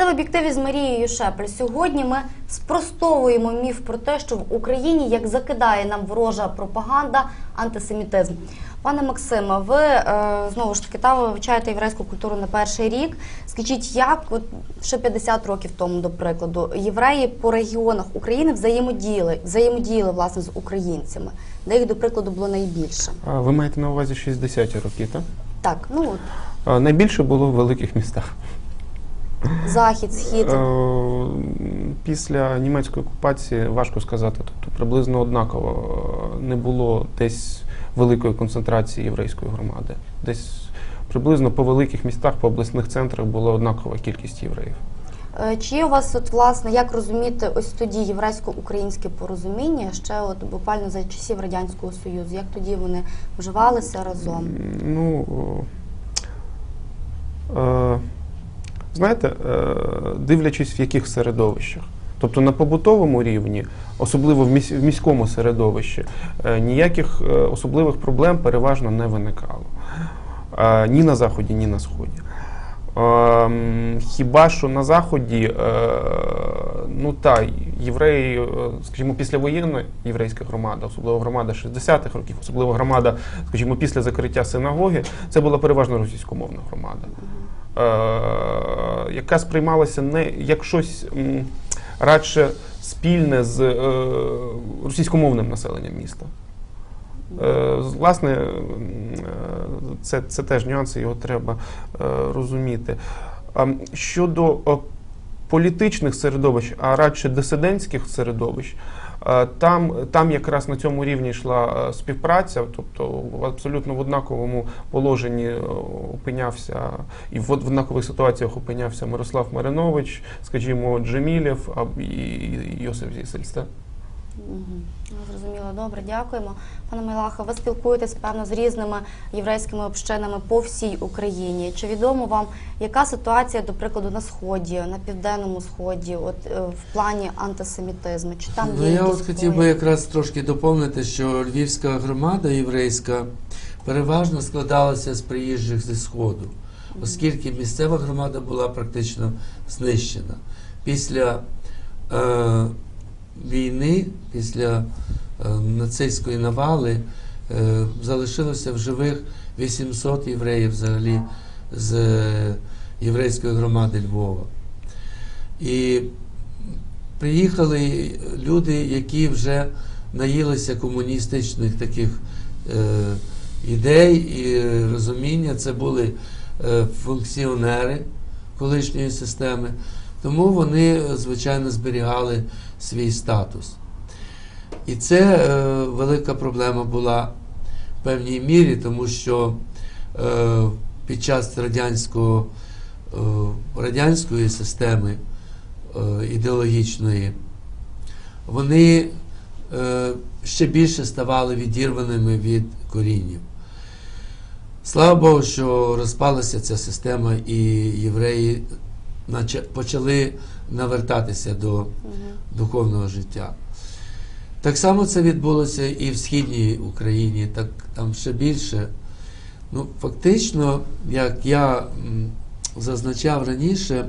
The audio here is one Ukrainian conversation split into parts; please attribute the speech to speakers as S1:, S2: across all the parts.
S1: Це в об'єктиві з Марією Шепель. Сьогодні ми спростовуємо міф про те, що в Україні як закидає нам ворожа пропаганда, антисемітизм. Пане Максиме, ви е, знову ж таки та вивчаєте єврейську культуру на перший рік. Скажіть, як от ще 50 років тому, до прикладу, євреї по регіонах України взаємодіяли, взаємодіяли власне з українцями, де їх, до прикладу, було найбільше?
S2: А ви маєте на увазі 60-ті роки, так?
S1: Так, ну от
S2: Найбільше було в великих містах.
S1: Захід, схід.
S2: Е, Після німецької окупації важко сказати, тобто приблизно однаково е, не було десь великої концентрації єврейської громади. Десь приблизно по великих містах, по обласних центрах була однакова кількість євреїв.
S1: Е, Чи є у вас от власне як розуміти ось тоді єврейсько-українське порозуміння ще от буквально за часів радянського союзу? Як тоді вони вживалися разом?
S2: Ну, е, знаєте, е, дивлячись в яких середовищах. Тобто на побутовому рівні, особливо в міському середовищі, е, ніяких е, особливих проблем переважно не виникало. Ні на заході, ні на сході. Ем, Хіба що на заході, ну та євреї, скажімо, післявоєнна єврейська громада, особливо громада 60-х років, особливо громада, скажімо, після закриття синагоги, це була переважно російськомовна громада, яка сприймалася не як щось радше спільне з е, російськомовним населенням міста. Е, Власне, е, це, це теж нюанси, його треба е, розуміти. Щодо е, політичних середовищ, а радше дисидентських середовищ, е, там, там якраз на цьому рівні йшла е, співпраця, тобто в абсолютно в однаковому положенні е, опинявся і в од- однакових ситуаціях опинявся Мирослав Маринович, скажімо, Джемілєв і Йосиф Зісельста.
S1: Ну, Зрозуміло, добре, дякуємо. Пане Майлаха, ви спілкуєтесь певно з різними єврейськими общинами по всій Україні. Чи відомо вам, яка ситуація, до прикладу, на сході, на південному сході, от е, в плані антисемітизму? Чи там
S3: Ну,
S1: є
S3: я от хотів би якраз трошки доповнити, що львівська громада єврейська переважно складалася з приїжджих зі Сходу, оскільки місцева громада була практично знищена. Після е, війни, після е, нацистської навали, е, залишилося в живих 800 євреїв взагалі з е, єврейської громади Львова. І приїхали люди, які вже наїлися комуністичних таких ідей і розуміння. Це були функціонери колишньої системи, тому вони, звичайно, зберігали свій статус. І це е, велика проблема була в певній мірі, тому що е, під час радянського, е, радянської системи е, ідеологічної, вони е, ще більше ставали відірваними від коріннів. Слава Богу, що розпалася ця система, і євреї почали навертатися до духовного життя. Так само це відбулося і в східній Україні, так там ще більше. Ну, фактично, як я зазначав раніше,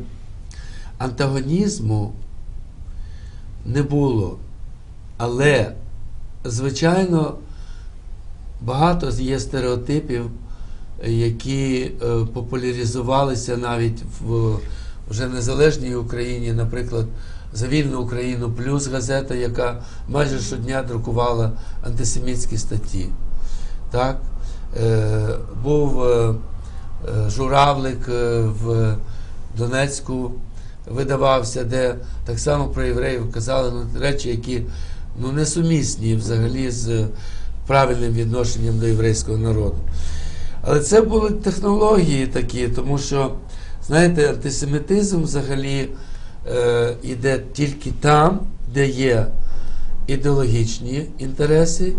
S3: антагонізму не було. Але, звичайно, багато є стереотипів, які е, популяризувалися навіть в вже незалежній Україні, наприклад, за вільну Україну плюс газета, яка майже щодня друкувала антисемітські статті. Так? Е, був е, е, журавлик е, в Донецьку видавався, де так само про євреїв казали ну, речі, які ну, несумісні взагалі з правильним відношенням до єврейського народу. Але це були технології такі, тому що, знаєте, антисемітизм взагалі е, іде тільки там, де є ідеологічні інтереси,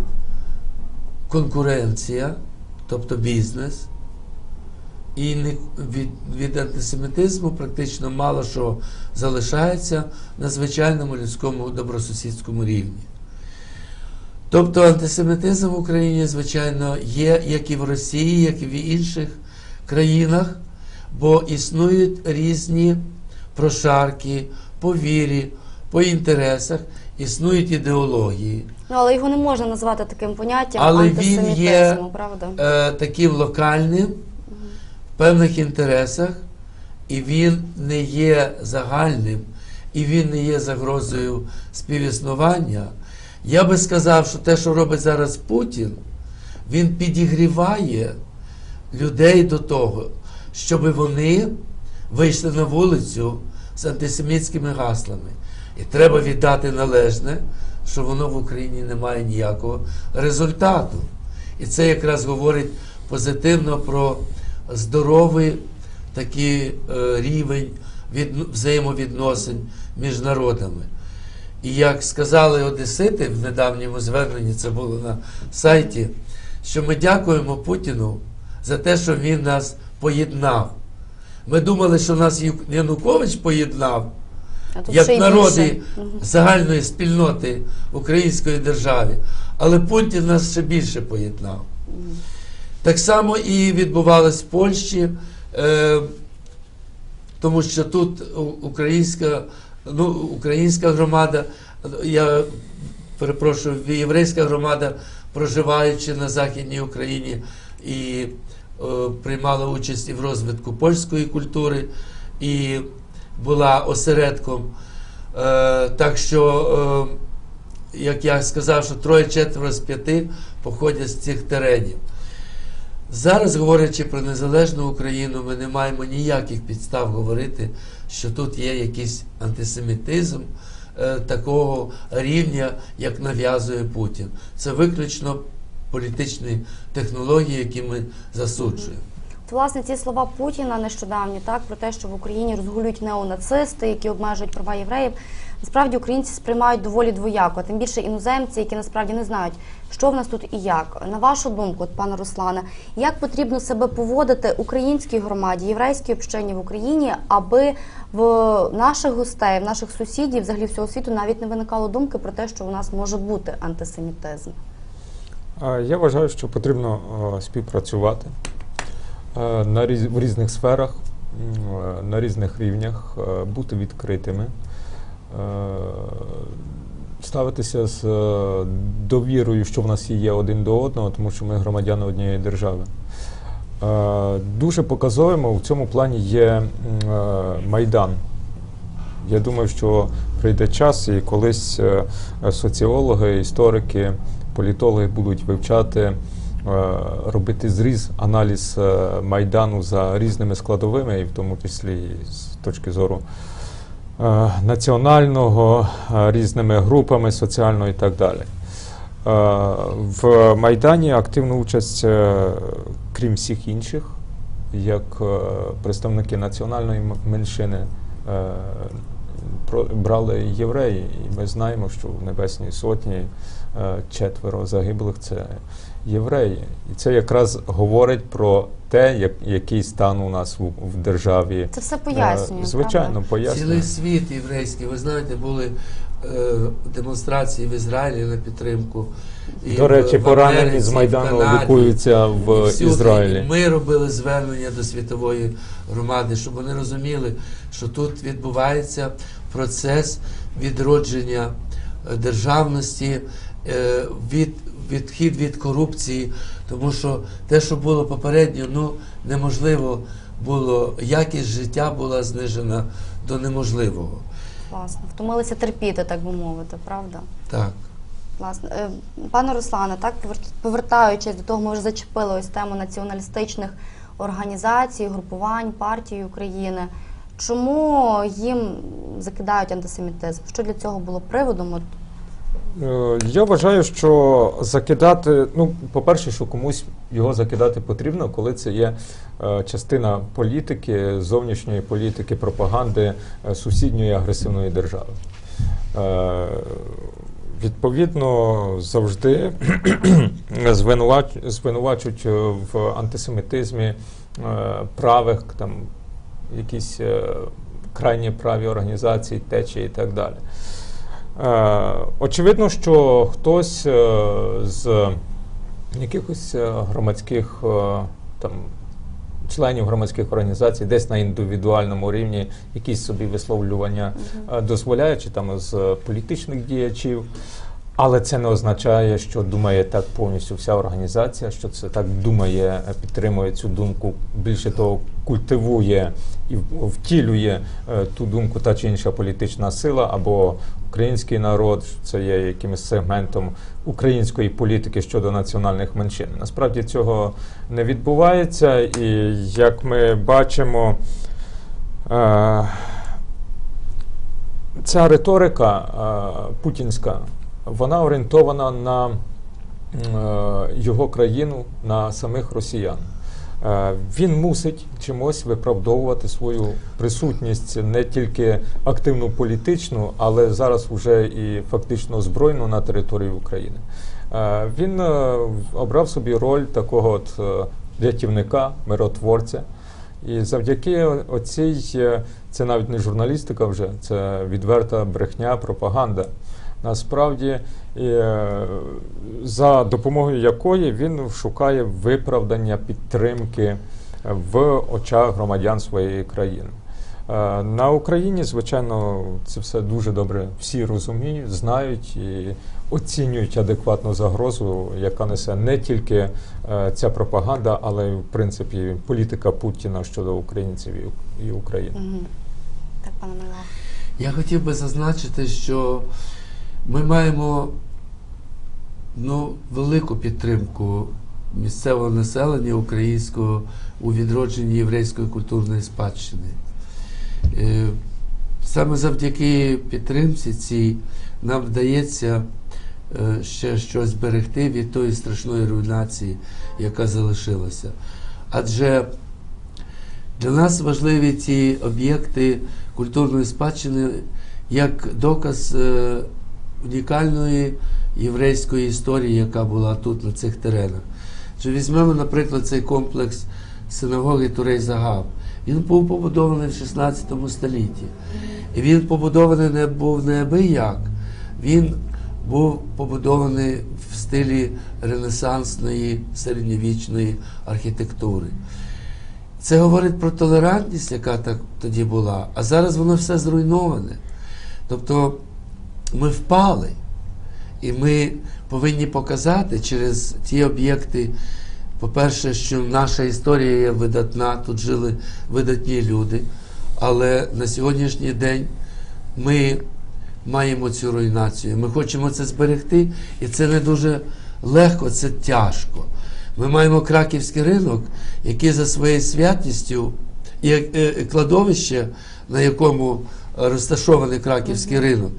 S3: конкуренція, тобто бізнес. І від, від антисемітизму практично мало що залишається на звичайному людському добросусідському рівні. Тобто антисемітизм в Україні, звичайно, є як і в Росії, як і в інших країнах, бо існують різні прошарки, по вірі, по інтересах існують ідеології.
S1: Ну, але його не можна назвати таким поняттям
S3: Але він є,
S1: правда?
S3: Е, таким локальним в певних інтересах, і він не є загальним, і він не є загрозою співіснування. Я би сказав, що те, що робить зараз Путін, він підігріває людей до того, щоб вони вийшли на вулицю з антисемітськими гаслами. І треба віддати належне, що воно в Україні не має ніякого результату. І це якраз говорить позитивно про здоровий такий е, рівень від, взаємовідносин між народами. І як сказали Одесити в недавньому зверненні, це було на сайті, що ми дякуємо Путіну за те, що він нас поєднав. Ми думали, що нас Янукович поєднав як народи
S1: більше.
S3: Загальної спільноти української держави, але Путін нас ще більше поєднав. Так само і відбувалось в Польщі, е, тому що тут українська, ну, українська громада, я перепрошую, єврейська громада, проживаючи на Західній Україні і приймала участь і в розвитку польської культури, і була осередком. Е, так що, е, як я сказав, що троє-четверо з п'яти походять з цих теренів. Зараз, говорячи про незалежну Україну, ми не маємо ніяких підстав говорити, що тут є якийсь антисемітизм е, такого рівня, як нав'язує Путін. Це виключно політичні технології, які ми засуджуємо.
S1: Власне, ці слова Путіна нещодавні, так про те, що в Україні розгулюють неонацисти, які обмежують права євреїв. Насправді українці сприймають доволі двояко, тим більше іноземці, які насправді не знають, що в нас тут і як. На вашу думку, от, пане Руслане, як потрібно себе поводити українській громаді, єврейській общині в Україні, аби в наших гостей, в наших сусідів, взагалі всього світу, навіть не виникало думки про те, що у нас може бути антисемітизм?
S4: Я вважаю, що потрібно е, співпрацювати е, в різних сферах, е, на різних рівнях, бути відкритими, ставитися з довірою, що в нас є один до одного, тому що ми громадяни однієї держави. Дуже показовим в цьому плані є Майдан. Я думаю, що прийде час, і колись соціологи, історики, політологи будуть вивчати, е, робити зріз, аналіз е, майдану за різними складовими, і в тому числі з точки зору е, національного, різними групами соціального і так далі. В Майдані активну участь, крім всіх інших, як представники національної меншини, брали євреї. І ми знаємо, що в Небесній Сотні е, четверо загиблих це євреї. І це якраз говорить про те, як, який стан у нас в, в державі.
S1: Це все пояснює.
S4: Е, Звичайно,
S1: правда?
S4: пояснює.
S3: Цілий світ єврейський, ви знаєте, були е, демонстрації в Ізраїлі на підтримку. І
S4: До речі,
S3: в-
S4: поранені з
S3: в
S4: Майдану
S3: Канаді.
S4: лікуються
S3: І
S4: в
S3: всюди.
S4: Ізраїлі.
S3: І Ми робили звернення до світової громади, щоб вони розуміли, що тут відбувається процес відродження е, державності, е, від, відхід від корупції, тому що те, що було попередньо, ну неможливо було, якість життя була знижена до неможливого.
S1: Власне, втомилися терпіти, так би мовити, правда?
S3: Так.
S1: Власне, Е, пане Руслане, так повер- повертаючись до того, ми вже зачепили ось тему націоналістичних організацій, групувань, партій України. Чому їм закидають антисемітизм? Що для цього було приводом?
S4: Е, Я вважаю, що закидати, ну, по-перше, що комусь його закидати потрібно, коли це є е, частина політики, зовнішньої політики, пропаганди е, сусідньої агресивної держави. Відповідно, завжди звинувач- звинувачують в антисемітизмі правих, там, якісь е, крайні праві організації, течії і так далі. Е, Очевидно, що хтось е, з якихось громадських там, членів громадських організацій, десь на індивідуальному рівні якісь собі висловлювання е, дозволяє, чи там з політичних діячів. Але це не означає, що думає так повністю вся організація, що це так думає, підтримує цю думку. Більше того, культивує і втілює е, ту думку та чи інша політична сила або український народ, це є якимось сегментом української політики щодо національних меншин. Насправді цього не відбувається, і як ми бачимо. е, Ця риторика е, путінська, вона орієнтована на його країну, на самих росіян. Е, він мусить чимось виправдовувати свою присутність не тільки активну політичну, але зараз вже і фактично збройну на території України. Е, він е, обрав собі роль такого от рятівника, миротворця. І завдяки оцій, це навіть не журналістика вже, це відверта брехня, пропаганда. Насправді, е, за допомогою якої він шукає виправдання підтримки в очах громадян своєї країни. Е, На Україні, звичайно, це все дуже добре всі розуміють, знають і оцінюють адекватну загрозу, яка несе не тільки е, ця пропаганда, але й в принципі політика Путіна щодо українців і- України.
S1: Так, пане Мила.
S3: Я хотів би зазначити, що ми маємо ну, велику підтримку місцевого населення українського у відродженні єврейської культурної спадщини. Е, Саме завдяки підтримці цій нам вдається е, ще щось берегти від тої страшної руйнації, яка залишилася. Адже для нас важливі ці об'єкти культурної спадщини як доказ е, унікальної єврейської історії, яка була тут, на цих теренах. Чи візьмемо, наприклад, цей комплекс синагоги Турей Загав. Він був побудований в 16 столітті. І він побудований не був неабияк. Він був побудований в стилі ренесансної середньовічної архітектури. Це говорить про толерантність, яка так тоді була, а зараз воно все зруйноване. Тобто ми впали, і ми повинні показати через ті об'єкти, по-перше, що наша історія є видатна, тут жили видатні люди, але на сьогоднішній день ми маємо цю руйнацію. Ми хочемо це зберегти, і це не дуже легко, це тяжко. Ми маємо краківський ринок, який за своєю святістю і е, кладовище, на якому розташований краківський ринок,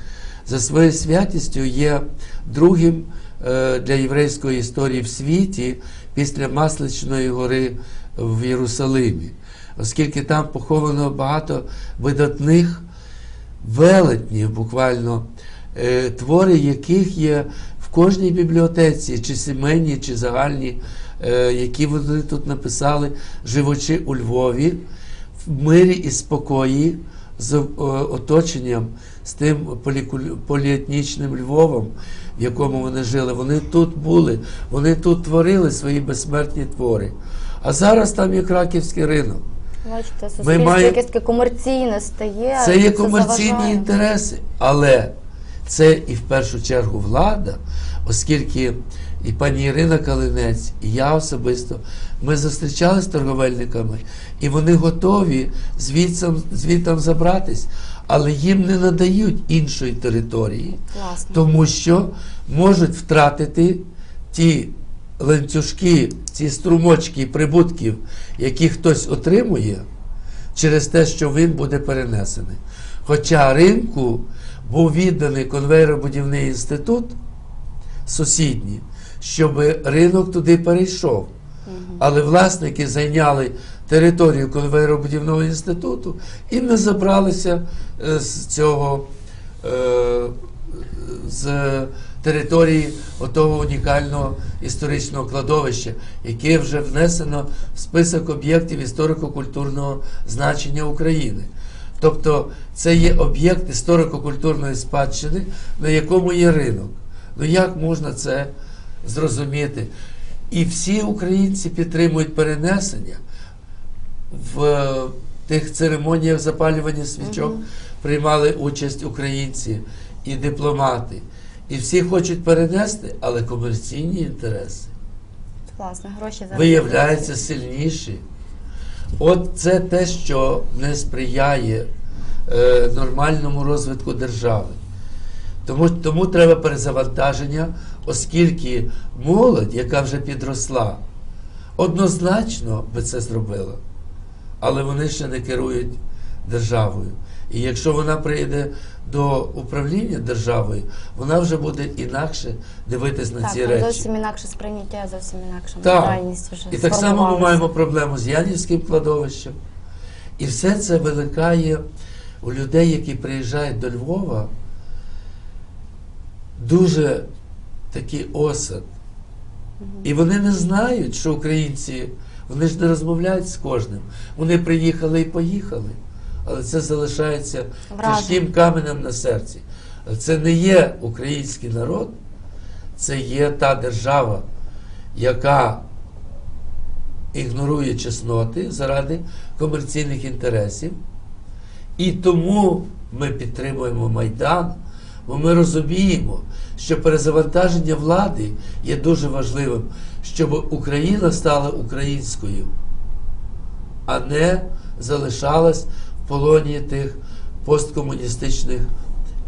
S3: за своєю святістю є другим е, для єврейської історії в світі після Масличної гори в Єрусалимі, оскільки там поховано багато видатних велетнів, буквально, е, твори яких є в кожній бібліотеці, чи сімейній, чи загальній, е, які вони тут написали, живучи у Львові, в мирі і спокої, з оточенням, з тим поліетнічним Львовом, в якому вони жили. Вони тут були, вони тут творили свої безсмертні твори. А зараз там є краківський ринок.
S1: Бачите, суспільство
S3: маємо-
S1: якесь таке комерційне стає.
S3: Це є комерційні
S1: заважає.
S3: інтереси, але це і в першу чергу влада, оскільки і пані Ірина Калинець, і я особисто, ми зустрічалися з торговельниками, і вони готові звідсам, звідтам забратись, але їм не надають іншої території,
S1: Власне.
S3: тому що можуть втратити ті ланцюжки, ці струмочки прибутків, які хтось отримує через те, що він буде перенесений. Хоча ринку був відданий конвейеробудівний інститут сусідній, щоб ринок туди перейшов. Але власники зайняли територію конвейеробудівного інституту і не забралися е, з цього е, з території отого унікального історичного кладовища, яке вже внесено в список об'єктів історико-культурного значення України. Тобто це є об'єкт історико-культурної спадщини, на якому є ринок. Ну як можна це зрозуміти? І всі українці підтримують перенесення. в е, тих церемоніях запалювання свічок
S1: Мгм.
S3: приймали участь українці і дипломати. І всі хочуть перенести, але комерційні інтереси
S1: Власне, гроші
S3: виявляються сильніші. От це те, що не сприяє е, нормальному розвитку держави. Тому, тому треба перезавантаження, оскільки молодь, яка вже підросла, однозначно би це зробила. Але вони ще не керують державою. І якщо вона прийде до управління державою, вона вже буде інакше дивитись на
S1: Так,
S3: ці
S1: там
S3: речі.
S1: зовсім інакше сприйняття, зовсім інакша
S3: Так.
S1: ментальність вже
S3: І так само ми маємо проблему з Янівським кладовищем. І все це виникає у людей, які приїжджають до Львова, дуже такий осад. І вони не знають, що українці, вони ж не розмовляють з кожним. Вони приїхали і поїхали. Але це залишається тяжким каменем на серці. Це не є український народ, це є та держава, яка ігнорує чесноти заради комерційних інтересів. І тому ми підтримуємо Майдан, бо ми розуміємо, що перезавантаження влади є дуже важливим, щоб Україна стала українською, а не залишалась в полоні тих посткомуністичних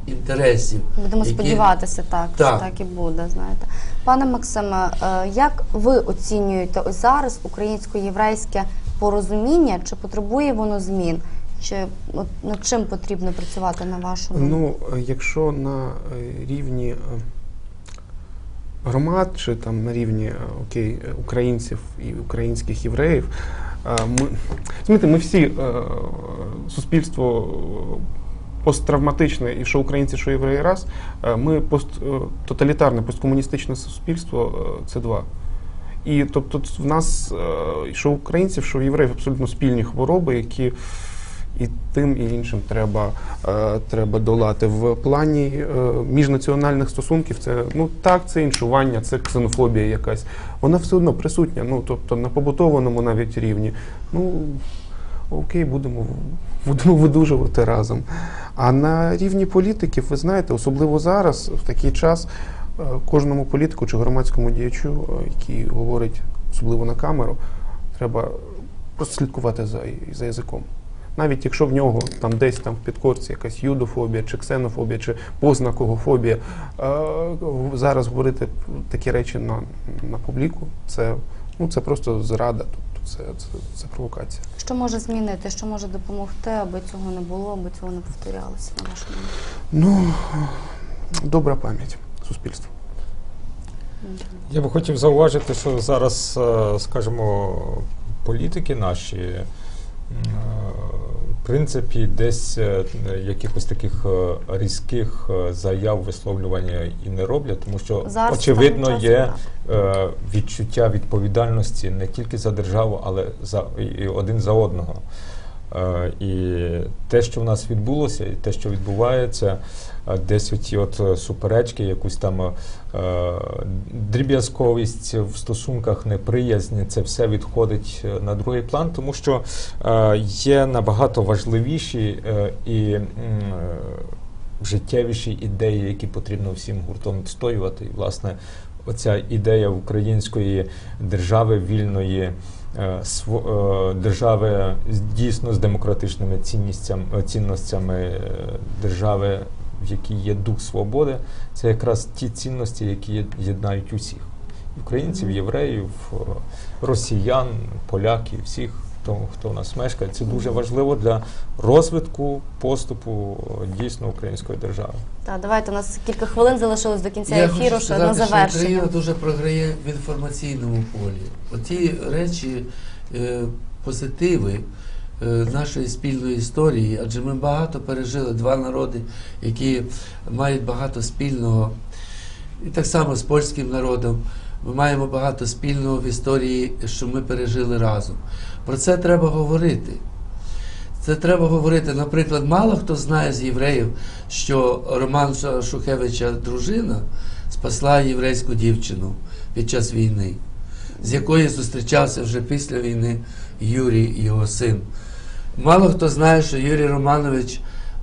S3: інтересів.
S1: Будемо
S3: які-
S1: сподіватися, так,
S3: Так.
S1: що так і буде. Знаєте, пане Максиме, е, як ви оцінюєте ось зараз українсько-єврейське порозуміння? Чи потребує воно змін? Чи от, над чим потрібно працювати на вашому?
S2: Ну, якщо на е, рівні е, громад, чи там на рівні е, окей, українців і українських євреїв, ми, розумієте, ми всі суспільство посттравматичне, і що українці, що євреї раз, ми пост, е, посткомуністичне суспільство це два. І тобто в нас, що українців, що євреїв абсолютно спільні хвороби, які і тим, і іншим треба, е, треба долати. В плані е, міжнаціональних стосунків це ну так, це іншування, це ксенофобія якась. Вона все одно присутня. Ну тобто на побутованому навіть рівні. Ну окей, будемо, будемо видужувати разом. А на рівні політиків, ви знаєте, особливо зараз, в такий час, е, кожному політику чи громадському діячу, який говорить особливо на камеру, треба просто слідкувати за, за язиком. Навіть якщо в нього там десь там в підкорці якась юдофобія, чи ксенофобія, чи познакогофобія, е, зараз говорити такі речі на, на публіку, це, ну, це просто зрада, тобто це, це, це провокація.
S1: Що може змінити, що може допомогти, аби цього не було, аби цього не повторялося на вашому?
S2: Ну, добра пам'ять суспільства.
S4: Я би хотів зауважити, що зараз, е, скажімо, політики наші, е, принципі, десь е, якихось таких е, різких е, заяв висловлювання і не роблять, тому що
S1: Зараз
S4: очевидно є відчуття відповідальності не тільки за державу, але за і один за одного. Е, І те, що в нас відбулося, і те, що відбувається, е, десь оті от е, суперечки, якусь там дріб'язковість в стосунках, неприязнь, це все відходить на другий план, тому що є набагато важливіші і життєвіші ідеї, які потрібно всім гуртом відстоювати. І, власне, оця ідея української держави вільної. Е, е, Держави дійсно з демократичними цінностями, цінностями е, держави, в якій є дух свободи, це якраз ті цінності, які єднають усіх. Українців, євреїв, е, росіян, поляків, всіх, хто, хто у нас мешкає. Це дуже важливо для розвитку поступу е, дійсно української держави.
S1: Так, давайте у нас кілька хвилин залишилось до кінця
S3: Я
S1: ефіру,
S3: хочу
S1: ще на
S3: сказати, що. Україна дуже програє в інформаційному полі. Оті речі, е, позитиви е, нашої спільної історії, адже ми багато пережили два народи, які мають багато спільного, і так само з польським народом. Ми маємо багато спільного в історії, що ми пережили разом. Про це треба говорити. Це треба говорити. Наприклад, мало хто знає з євреїв, що Роман Шухевича дружина спасла єврейську дівчину під час війни. з якою зустрічався вже після війни Юрій, його син. Мало хто знає, що Юрій Романович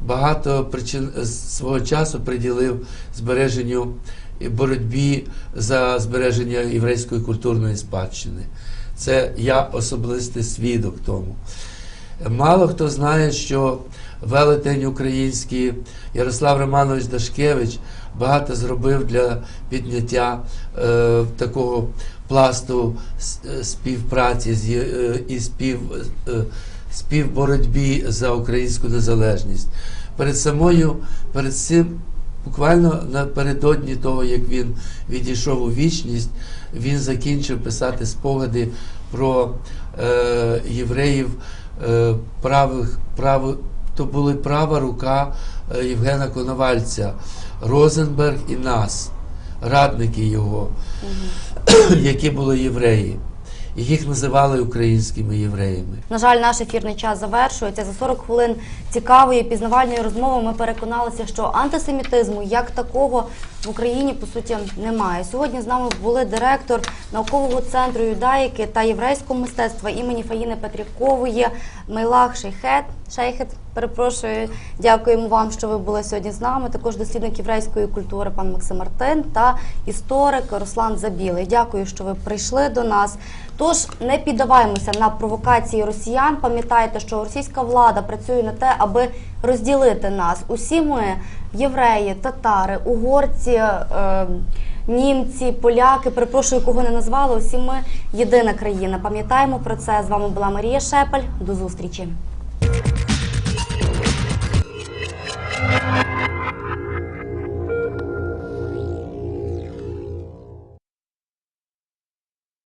S3: багато причин свого часу приділив збереженню боротьбі за збереження єврейської культурної спадщини. Це я особистий свідок тому. Мало хто знає, що велетень український Ярослав Романович Дашкевич багато зробив для підняття е, такого пласту е, співпраці з, е, і спів, е, співборотьбі за українську незалежність. Перед самою, перед цим, буквально напередодні того, як він відійшов у вічність, він закінчив писати спогади про е, євреїв е, правих, правих, то були права рука е, Євгена Коновальця, Розенберг і нас, радники його, які були євреї. Їх називали українськими євреями.
S1: На жаль, наш ефірний час завершується. За 40 хвилин цікавої пізнавальної розмови ми переконалися, що антисемітизму як такого в Україні по суті немає. Сьогодні з нами були директор наукового центру юдаїки та єврейського мистецтва імені Фаїни Петрякової Мейлах Шейхет. Шейхет, перепрошую, дякуємо вам, що ви були сьогодні з нами. Також дослідник єврейської культури пан Максим Мартин та історик Руслан Забілий. Дякую, що ви прийшли до нас. Тож не піддаваємося на провокації росіян. Пам'ятайте, що російська влада працює на те, аби розділити нас. Усі ми євреї, татари, угорці. Е- Німці, поляки, перепрошую, кого не назвали. Усі ми єдина країна. Пам'ятаємо про це. З вами була Марія Шепель. До зустрічі.